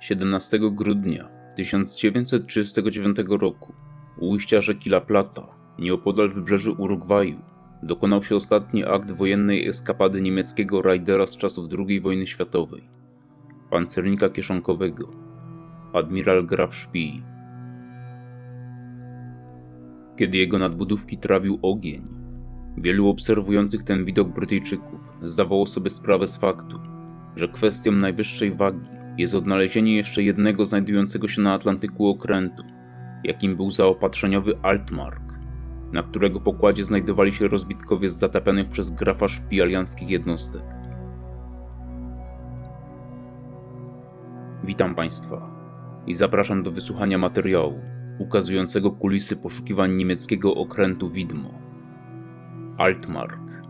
17 grudnia 1939 roku u ujścia rzeki La Plata, nieopodal wybrzeży Urugwaju, dokonał się ostatni akt wojennej eskapady niemieckiego rajdera z czasów II wojny światowej, pancernika kieszonkowego, admiral Graf Spee. Kiedy jego nadbudówki trawił ogień, wielu obserwujących ten widok Brytyjczyków zdawało sobie sprawę z faktu, że kwestią najwyższej wagi jest odnalezienie jeszcze jednego znajdującego się na Atlantyku okrętu, jakim był zaopatrzeniowy Altmark, na którego pokładzie znajdowali się rozbitkowie z przez grafa szpi alianckich jednostek. Witam Państwa i zapraszam do wysłuchania materiału ukazującego kulisy poszukiwań niemieckiego okrętu Widmo. Altmark.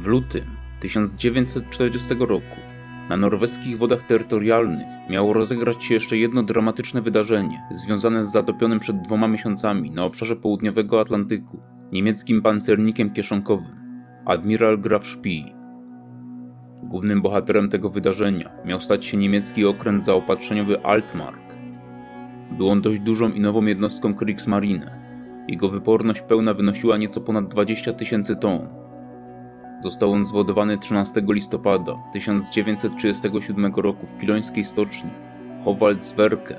W lutym 1940 roku na norweskich wodach terytorialnych miało rozegrać się jeszcze jedno dramatyczne wydarzenie związane z zatopionym przed dwoma miesiącami na obszarze południowego Atlantyku niemieckim pancernikiem kieszonkowym admiral Graf Spee. Głównym bohaterem tego wydarzenia miał stać się niemiecki okręt zaopatrzeniowy Altmark. Był on dość dużą i nową jednostką Kriegsmarine. Jego wyporność pełna wynosiła nieco ponad 20 tysięcy ton, Został on zwodowany 13 listopada 1937 roku w kilońskiej stoczni Howaldswerke,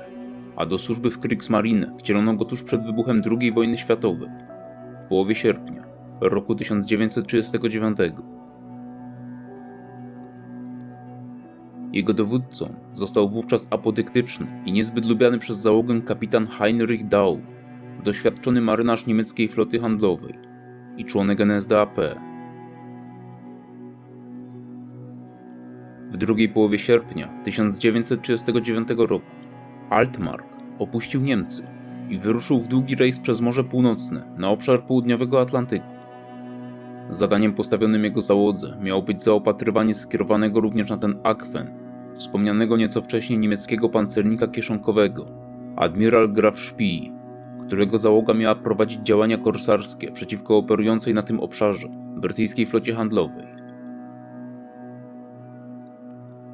a do służby w Kriegsmarine wcielono go tuż przed wybuchem II wojny światowej, w połowie sierpnia roku 1939. Jego dowódcą został wówczas apodyktyczny i niezbyt lubiany przez załogę kapitan Heinrich Dau, doświadczony marynarz niemieckiej floty handlowej i członek NSDAP. W drugiej połowie sierpnia 1939 roku Altmark opuścił Niemcy i wyruszył w długi rejs przez Morze Północne na obszar południowego Atlantyku. Zadaniem postawionym jego załodze miało być zaopatrywanie skierowanego również na ten akwen wspomnianego nieco wcześniej niemieckiego pancernika kieszonkowego, admiral Graf Spee, którego załoga miała prowadzić działania korsarskie przeciwko operującej na tym obszarze brytyjskiej flocie handlowej.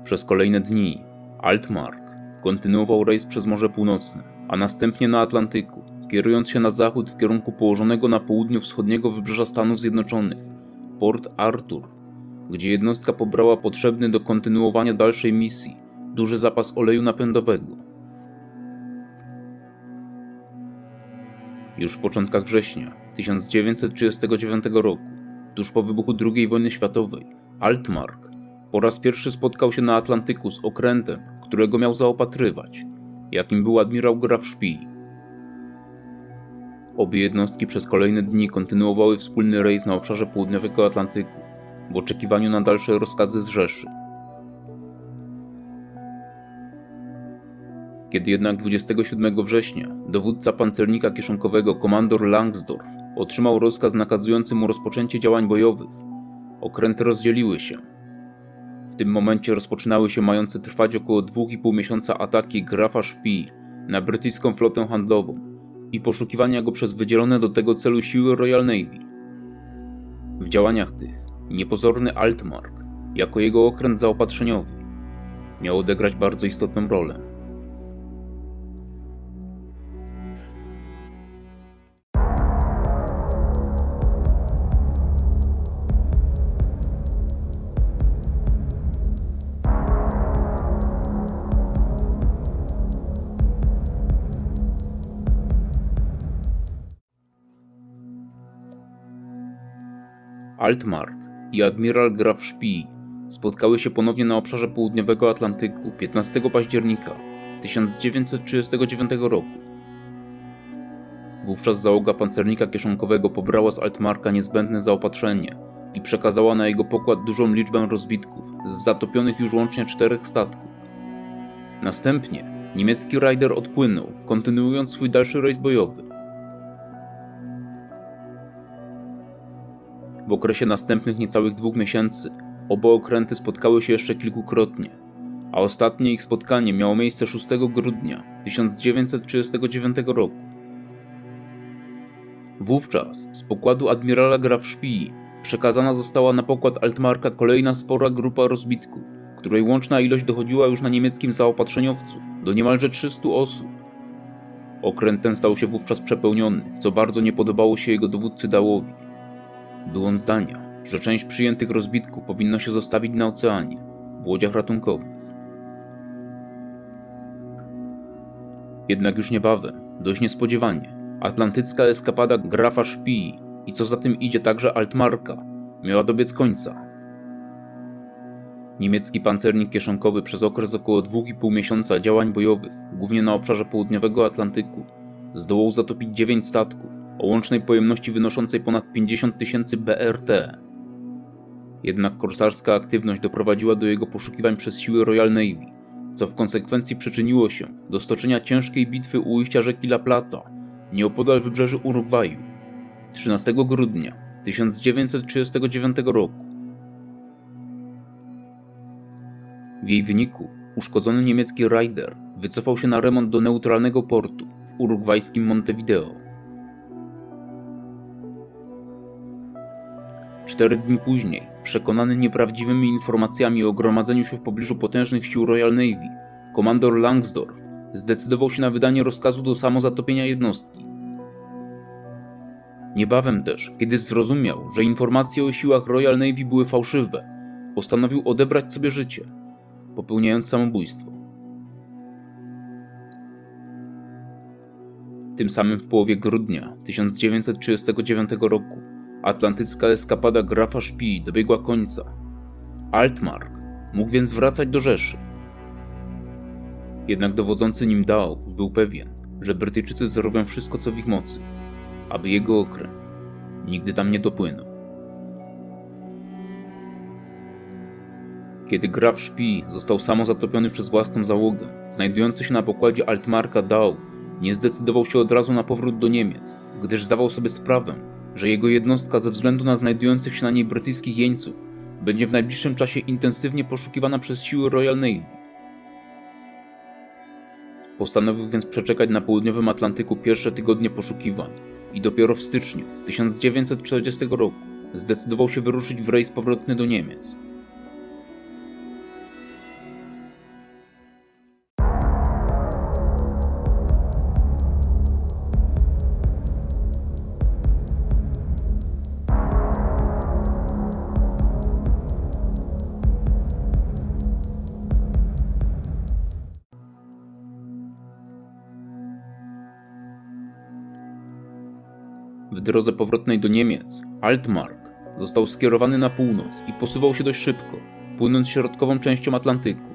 Przez kolejne dni Altmark kontynuował rejs przez Morze Północne, a następnie na Atlantyku, kierując się na zachód w kierunku położonego na południu wschodniego wybrzeża Stanów Zjednoczonych, Port Arthur, gdzie jednostka pobrała potrzebny do kontynuowania dalszej misji duży zapas oleju napędowego. Już w początkach września 1939 roku, tuż po wybuchu II wojny światowej, Altmark po raz pierwszy spotkał się na Atlantyku z okrętem, którego miał zaopatrywać, jakim był admirał Graf Spee. Obie jednostki przez kolejne dni kontynuowały wspólny rejs na obszarze południowego Atlantyku w oczekiwaniu na dalsze rozkazy z Rzeszy. Kiedy jednak 27 września dowódca pancernika kieszonkowego komandor Langsdorff otrzymał rozkaz nakazujący mu rozpoczęcie działań bojowych, okręty rozdzieliły się w tym momencie rozpoczynały się mające trwać około 2,5 miesiąca ataki grafa Szpi na brytyjską flotę handlową i poszukiwania go przez wydzielone do tego celu siły Royal Navy. W działaniach tych niepozorny Altmark, jako jego okręt zaopatrzeniowy, miał odegrać bardzo istotną rolę. Altmark i admiral Graf Spee spotkały się ponownie na obszarze południowego Atlantyku 15 października 1939 roku. Wówczas załoga pancernika kieszonkowego pobrała z Altmarka niezbędne zaopatrzenie i przekazała na jego pokład dużą liczbę rozbitków z zatopionych już łącznie czterech statków. Następnie niemiecki rajder odpłynął, kontynuując swój dalszy rejs bojowy. W okresie następnych niecałych dwóch miesięcy oba okręty spotkały się jeszcze kilkukrotnie, a ostatnie ich spotkanie miało miejsce 6 grudnia 1939 roku. Wówczas z pokładu admirala Graf Spee przekazana została na pokład Altmarka kolejna spora grupa rozbitków, której łączna ilość dochodziła już na niemieckim zaopatrzeniowcu do niemalże 300 osób. Okręt ten stał się wówczas przepełniony, co bardzo nie podobało się jego dowódcy Dałowi. Był on zdania, że część przyjętych rozbitków powinno się zostawić na oceanie, w łodziach ratunkowych. Jednak już niebawem, dość niespodziewanie, atlantycka eskapada grafa Szpii i co za tym idzie także Altmarka miała dobiec końca. Niemiecki pancernik kieszonkowy przez okres około 2,5 miesiąca działań bojowych, głównie na obszarze południowego Atlantyku, zdołał zatopić 9 statków o łącznej pojemności wynoszącej ponad 50 tysięcy BRT. Jednak korsarska aktywność doprowadziła do jego poszukiwań przez siły Royal Navy, co w konsekwencji przyczyniło się do stoczenia ciężkiej bitwy u ujścia rzeki La Plata, nieopodal wybrzeży Urugwaju, 13 grudnia 1939 roku. W jej wyniku uszkodzony niemiecki Raider wycofał się na remont do neutralnego portu w urugwajskim Montevideo. Cztery dni później, przekonany nieprawdziwymi informacjami o gromadzeniu się w pobliżu potężnych sił Royal Navy, komandor Langsdorff zdecydował się na wydanie rozkazu do samozatopienia jednostki. Niebawem też, kiedy zrozumiał, że informacje o siłach Royal Navy były fałszywe, postanowił odebrać sobie życie, popełniając samobójstwo. Tym samym w połowie grudnia 1939 roku Atlantycka eskapada grafa Szpi dobiegła końca. Altmark mógł więc wracać do Rzeszy. Jednak dowodzący nim Dao był pewien, że Brytyjczycy zrobią wszystko co w ich mocy, aby jego okręt nigdy tam nie dopłynął. Kiedy graf Szpi został samozatopiony przez własną załogę, znajdujący się na pokładzie Altmarka Dao nie zdecydował się od razu na powrót do Niemiec, gdyż zdawał sobie sprawę, że jego jednostka ze względu na znajdujących się na niej brytyjskich jeńców będzie w najbliższym czasie intensywnie poszukiwana przez siły Royal Navy. Postanowił więc przeczekać na południowym Atlantyku pierwsze tygodnie poszukiwań i dopiero w styczniu 1940 roku zdecydował się wyruszyć w rejs powrotny do Niemiec. Drodze powrotnej do Niemiec, Altmark został skierowany na północ i posuwał się dość szybko, płynąc środkową częścią Atlantyku.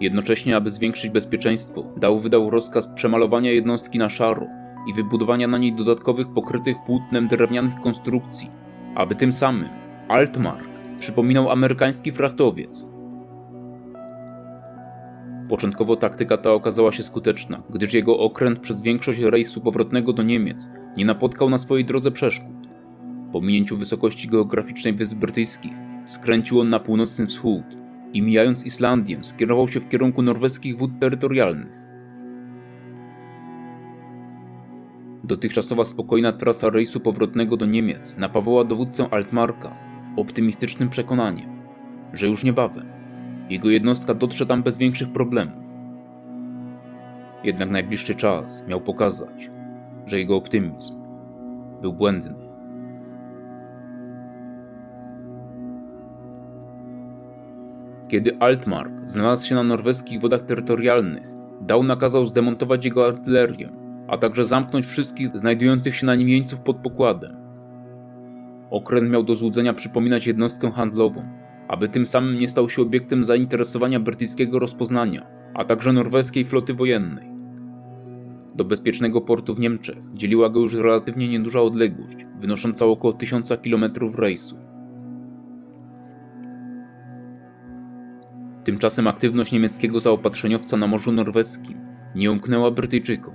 Jednocześnie, aby zwiększyć bezpieczeństwo, Dał wydał rozkaz przemalowania jednostki na szaro i wybudowania na niej dodatkowych pokrytych płótnem drewnianych konstrukcji, aby tym samym Altmark przypominał amerykański frachtowiec, Początkowo taktyka ta okazała się skuteczna, gdyż jego okręt przez większość rejsu powrotnego do Niemiec nie napotkał na swojej drodze przeszkód. Po minięciu wysokości geograficznej Wysp Brytyjskich skręcił on na północny wschód i mijając Islandię skierował się w kierunku norweskich wód terytorialnych. Dotychczasowa spokojna trasa rejsu powrotnego do Niemiec napawała dowódcę Altmarka optymistycznym przekonaniem, że już niebawem jego jednostka dotrze tam bez większych problemów. Jednak najbliższy czas miał pokazać, że jego optymizm był błędny. Kiedy Altmark znalazł się na norweskich wodach terytorialnych, Dał nakazał zdemontować jego artylerię, a także zamknąć wszystkich znajdujących się na nim jeńców pod pokładem. Okręt miał do złudzenia przypominać jednostkę handlową, aby tym samym nie stał się obiektem zainteresowania brytyjskiego rozpoznania, a także norweskiej floty wojennej. Do bezpiecznego portu w Niemczech dzieliła go już relatywnie nieduża odległość, wynosząca około 1000 km rejsu. Tymczasem aktywność niemieckiego zaopatrzeniowca na Morzu Norweskim nie umknęła Brytyjczykom.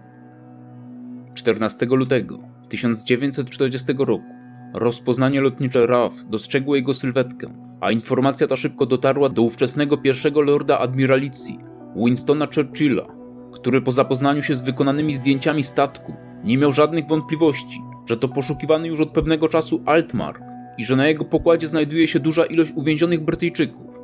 14 lutego 1940 roku rozpoznanie lotnicze RAF dostrzegło jego sylwetkę, a informacja ta szybko dotarła do ówczesnego pierwszego lorda admiralicji Winstona Churchilla, który po zapoznaniu się z wykonanymi zdjęciami statku nie miał żadnych wątpliwości, że to poszukiwany już od pewnego czasu Altmark i że na jego pokładzie znajduje się duża ilość uwięzionych Brytyjczyków.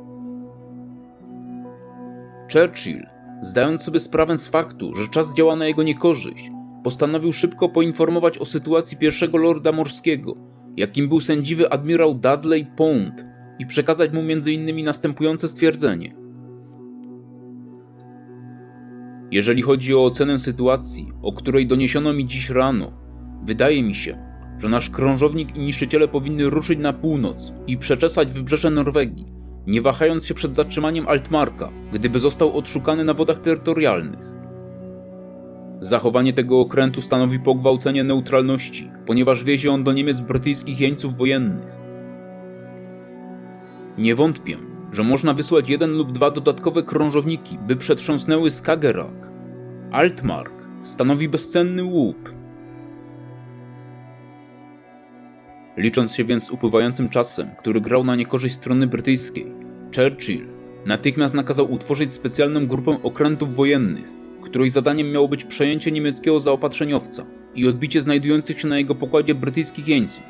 Churchill, zdając sobie sprawę z faktu, że czas działa na jego niekorzyść, postanowił szybko poinformować o sytuacji pierwszego lorda morskiego, jakim był sędziwy admirał Dudley Pond, i przekazać mu m.in. następujące stwierdzenie. Jeżeli chodzi o ocenę sytuacji, o której doniesiono mi dziś rano, wydaje mi się, że nasz krążownik i niszczyciele powinny ruszyć na północ i przeczesać wybrzeże Norwegii, nie wahając się przed zatrzymaniem Altmarka, gdyby został odszukany na wodach terytorialnych. Zachowanie tego okrętu stanowi pogwałcenie neutralności, ponieważ wiezie on do Niemiec brytyjskich jeńców wojennych. Nie wątpię, że można wysłać jeden lub dwa dodatkowe krążowniki, by przetrząsnęły Skagerrak. Altmark stanowi bezcenny łup. Licząc się więc z upływającym czasem, który grał na niekorzyść strony brytyjskiej, Churchill natychmiast nakazał utworzyć specjalną grupę okrętów wojennych, której zadaniem miało być przejęcie niemieckiego zaopatrzeniowca i odbicie znajdujących się na jego pokładzie brytyjskich jeńców.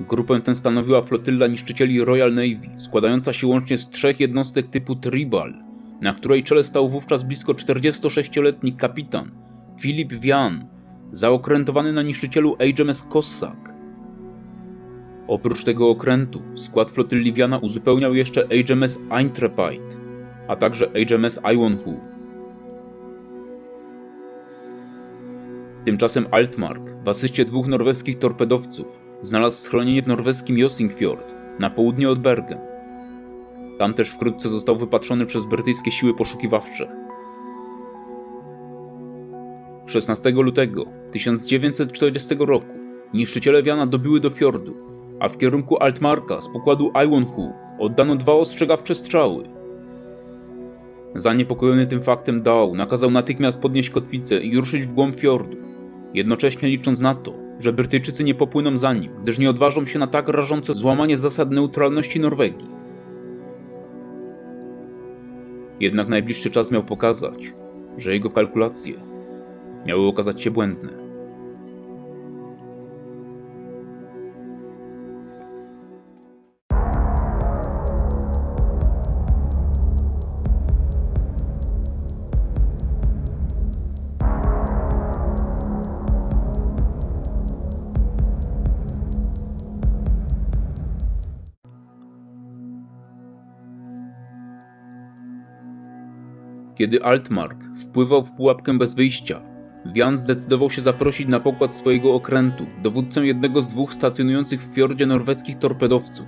Grupę tę stanowiła flotylla niszczycieli Royal Navy, składająca się łącznie z trzech jednostek typu Tribal, na której czele stał wówczas blisko 46-letni kapitan Philip Vian, zaokrętowany na niszczycielu HMS Cossack. Oprócz tego okrętu, skład flotylli Wiana uzupełniał jeszcze HMS Intrepid, a także HMS Ironhoo. Tymczasem Altmark, w asyście dwóch norweskich torpedowców, znalazł schronienie w norweskim Jossingfjord, na południe od Bergen. Tam też wkrótce został wypatrzony przez brytyjskie siły poszukiwawcze. 16 lutego 1940 roku niszczyciele Wiana dobiły do fiordu, a w kierunku Altmarka z pokładu Ironhoo oddano dwa ostrzegawcze strzały. Zaniepokojony tym faktem Dow nakazał natychmiast podnieść kotwicę i ruszyć w głąb fiordu, jednocześnie licząc na to, że Brytyjczycy nie popłyną za nim, gdyż nie odważą się na tak rażące złamanie zasad neutralności Norwegii. Jednak najbliższy czas miał pokazać, że jego kalkulacje miały okazać się błędne. Kiedy Altmark wpływał w pułapkę bez wyjścia, Wian zdecydował się zaprosić na pokład swojego okrętu dowódcę jednego z dwóch stacjonujących w fiordzie norweskich torpedowców.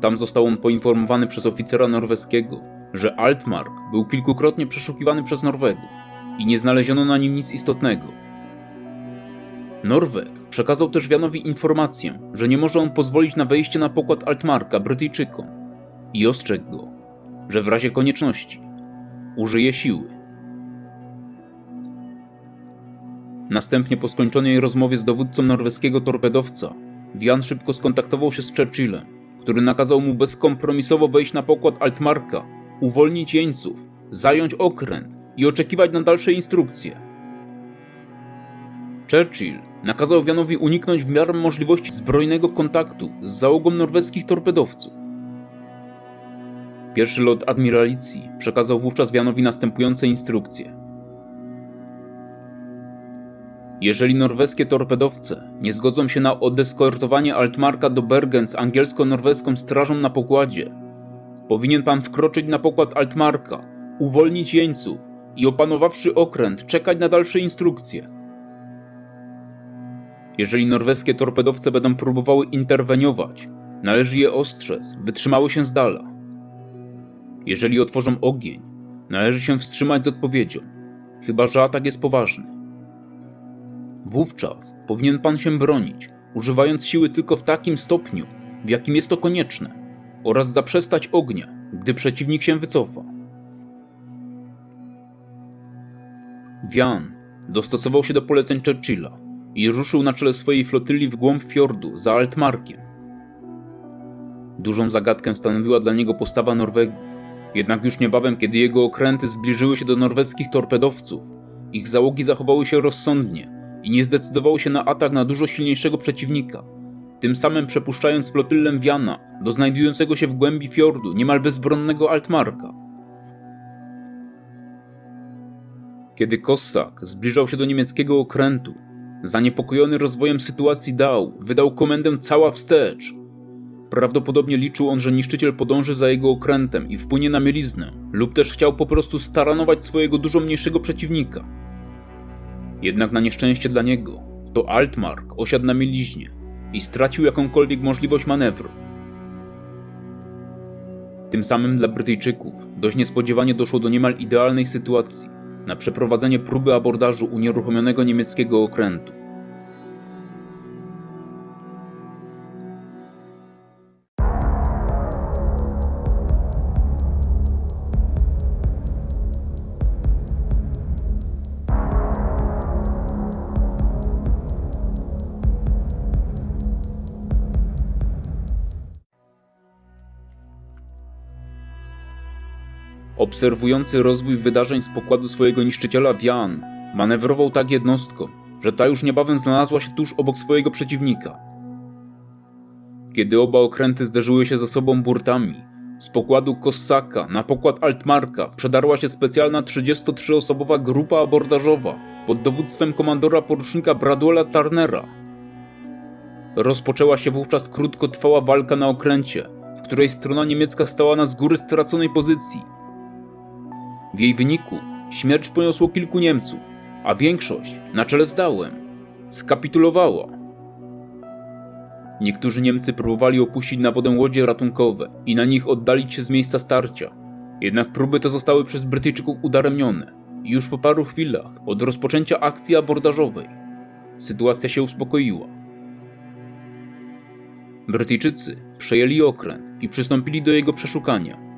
Tam został on poinformowany przez oficera norweskiego, że Altmark był kilkukrotnie przeszukiwany przez Norwegów i nie znaleziono na nim nic istotnego. Norweg przekazał też Wianowi informację, że nie może on pozwolić na wejście na pokład Altmarka Brytyjczykom i ostrzegł go, że w razie konieczności użyje siły. Następnie po skończonej rozmowie z dowódcą norweskiego torpedowca, Wian szybko skontaktował się z Churchillem, który nakazał mu bezkompromisowo wejść na pokład Altmarka, uwolnić jeńców, zająć okręt i oczekiwać na dalsze instrukcje. Churchill nakazał Wianowi uniknąć w miarę możliwości zbrojnego kontaktu z załogą norweskich torpedowców pierwszy lot admiralicji przekazał wówczas Wianowi następujące instrukcje. Jeżeli norweskie torpedowce nie zgodzą się na odeskortowanie Altmarka do Bergen z angielsko-norweską strażą na pokładzie, powinien pan wkroczyć na pokład Altmarka, uwolnić jeńców i opanowawszy okręt czekać na dalsze instrukcje. Jeżeli norweskie torpedowce będą próbowały interweniować, należy je ostrzec, by trzymały się z dala. Jeżeli otworzą ogień, należy się wstrzymać z odpowiedzią, chyba że atak jest poważny. Wówczas powinien pan się bronić, używając siły tylko w takim stopniu, w jakim jest to konieczne, oraz zaprzestać ognia, gdy przeciwnik się wycofa. Wian dostosował się do poleceń Churchilla i ruszył na czele swojej flotyli w głąb fiordu za Altmarkiem. Dużą zagadkę stanowiła dla niego postawa Norwegów, jednak już niebawem, kiedy jego okręty zbliżyły się do norweskich torpedowców, ich załogi zachowały się rozsądnie i nie zdecydowały się na atak na dużo silniejszego przeciwnika, tym samym przepuszczając flotylę Wiana do znajdującego się w głębi fiordu niemal bezbronnego Altmarka. Kiedy Kossak zbliżał się do niemieckiego okrętu, zaniepokojony rozwojem sytuacji Dał wydał komendę cała wstecz. Prawdopodobnie liczył on, że niszczyciel podąży za jego okrętem i wpłynie na mieliznę, lub też chciał po prostu staranować swojego dużo mniejszego przeciwnika. Jednak na nieszczęście dla niego, to Altmark osiadł na mieliźnie i stracił jakąkolwiek możliwość manewru. Tym samym dla Brytyjczyków dość niespodziewanie doszło do niemal idealnej sytuacji na przeprowadzenie próby abordażu unieruchomionego niemieckiego okrętu. Obserwujący rozwój wydarzeń z pokładu swojego niszczyciela Wian, manewrował tak jednostką, że ta już niebawem znalazła się tuż obok swojego przeciwnika. Kiedy oba okręty zderzyły się ze sobą burtami, z pokładu Kossaka na pokład Altmarka przedarła się specjalna 33-osobowa grupa abordażowa pod dowództwem komandora porucznika Braduela Tarnera. Rozpoczęła się wówczas krótkotrwała walka na okręcie, w której strona niemiecka stała na z góry straconej pozycji – w jej wyniku śmierć poniosło kilku Niemców, a większość, na czele z Dałem, skapitulowała. Niektórzy Niemcy próbowali opuścić na wodę łodzie ratunkowe i na nich oddalić się z miejsca starcia. Jednak próby te zostały przez Brytyjczyków udaremnione już po paru chwilach od rozpoczęcia akcji abordażowej sytuacja się uspokoiła. Brytyjczycy przejęli okręt i przystąpili do jego przeszukania.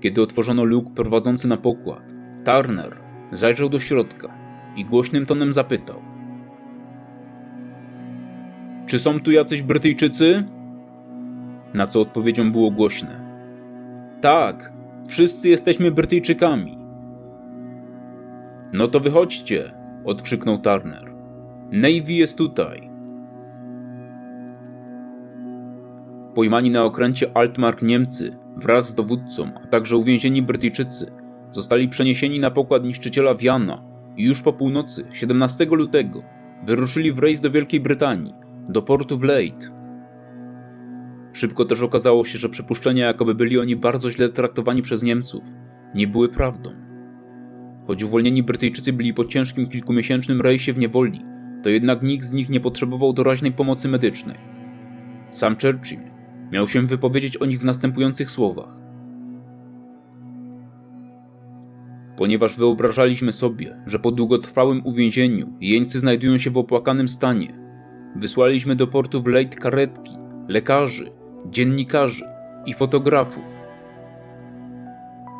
Kiedy otworzono luk prowadzący na pokład, Turner zajrzał do środka i głośnym tonem zapytał: Czy są tu jacyś Brytyjczycy? Na co odpowiedzią było głośne: Tak, wszyscy jesteśmy Brytyjczykami. No to wychodźcie, odkrzyknął Turner. Navy jest tutaj. Pojmani na okręcie Altmark Niemcy wraz z dowódcą, a także uwięzieni Brytyjczycy zostali przeniesieni na pokład niszczyciela Wiana i już po północy 17 lutego wyruszyli w rejs do Wielkiej Brytanii, do portu w. Szybko też okazało się, że przypuszczenia, jakoby byli oni bardzo źle traktowani przez Niemców, nie były prawdą. Choć uwolnieni Brytyjczycy byli po ciężkim kilkumiesięcznym rejsie w niewoli, to jednak nikt z nich nie potrzebował doraźnej pomocy medycznej. Sam Churchill miał się wypowiedzieć o nich w następujących słowach. Ponieważ wyobrażaliśmy sobie, że po długotrwałym uwięzieniu jeńcy znajdują się w opłakanym stanie, wysłaliśmy do portu w Leyte karetki, lekarzy, dziennikarzy i fotografów.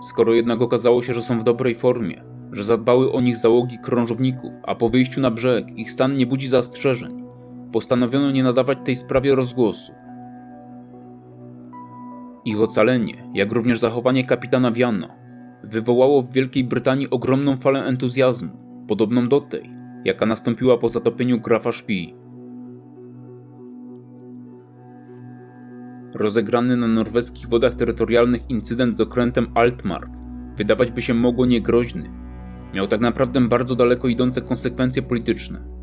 Skoro jednak okazało się, że są w dobrej formie, że zadbały o nich załogi krążowników, a po wyjściu na brzeg ich stan nie budzi zastrzeżeń, postanowiono nie nadawać tej sprawie rozgłosu. Ich ocalenie, jak również zachowanie kapitana Wiana, wywołało w Wielkiej Brytanii ogromną falę entuzjazmu, podobną do tej, jaka nastąpiła po zatopieniu grafa Szpii. rozegrany na norweskich wodach terytorialnych incydent z okrętem Altmark wydawać by się mogło niegroźny, miał tak naprawdę bardzo daleko idące konsekwencje polityczne.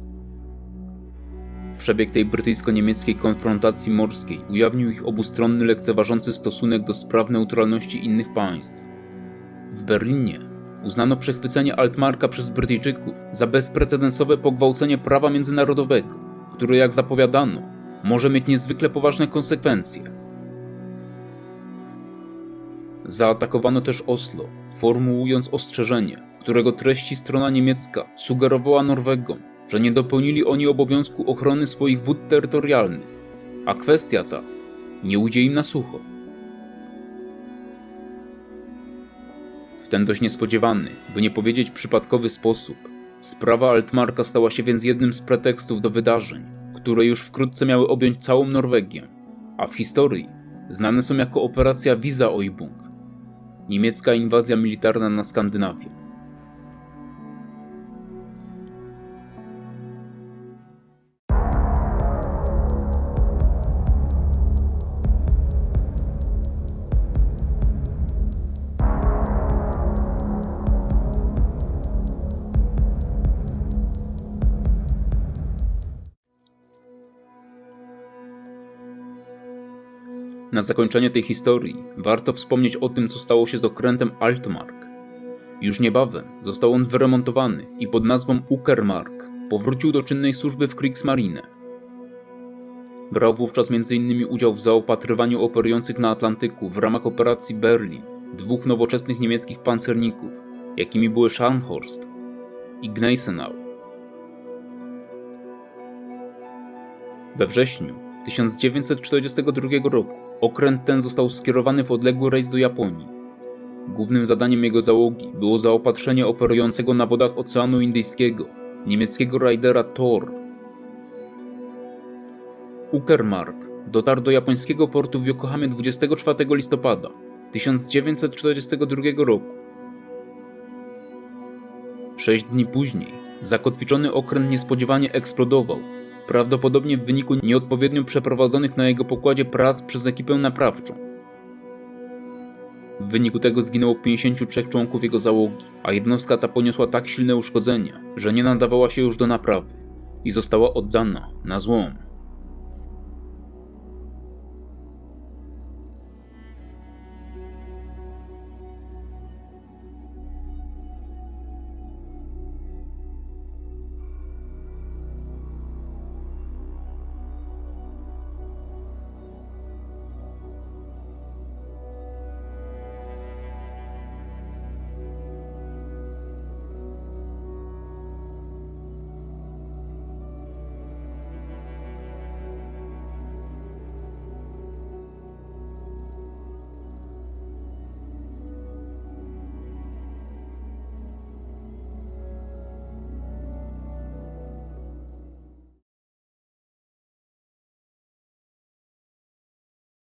Przebieg tej brytyjsko-niemieckiej konfrontacji morskiej ujawnił ich obustronny lekceważący stosunek do spraw neutralności innych państw. W Berlinie uznano przechwycenie Altmarka przez Brytyjczyków za bezprecedensowe pogwałcenie prawa międzynarodowego, które jak zapowiadano, może mieć niezwykle poważne konsekwencje. Zaatakowano też Oslo, formułując ostrzeżenie, którego treści strona niemiecka sugerowała Norwegom, że nie dopełnili oni obowiązku ochrony swoich wód terytorialnych, a kwestia ta nie ujdzie im na sucho. W ten dość niespodziewany, by nie powiedzieć przypadkowy sposób, sprawa Altmarka stała się więc jednym z pretekstów do wydarzeń, które już wkrótce miały objąć całą Norwegię, a w historii znane są jako operacja Visa Oibung, niemiecka inwazja militarna na Skandynawię. Na zakończenie tej historii warto wspomnieć o tym, co stało się z okrętem Altmark. Już niebawem został on wyremontowany i pod nazwą Uckermark powrócił do czynnej służby w Kriegsmarine. Brał wówczas m.in. udział w zaopatrywaniu operujących na Atlantyku w ramach operacji Berlin dwóch nowoczesnych niemieckich pancerników, jakimi były Scharnhorst i Gneisenau. We wrześniu 1942 roku okręt ten został skierowany w odległy rejs do Japonii. Głównym zadaniem jego załogi było zaopatrzenie operującego na wodach Oceanu Indyjskiego niemieckiego rajdera Thor. Uckermark dotarł do japońskiego portu w Yokohamie 24 listopada 1942 roku. Sześć dni później zakotwiczony okręt niespodziewanie eksplodował prawdopodobnie w wyniku nieodpowiednio przeprowadzonych na jego pokładzie prac przez ekipę naprawczą. W wyniku tego zginęło 53 członków jego załogi, a jednostka ta poniosła tak silne uszkodzenia, że nie nadawała się już do naprawy i została oddana na złom.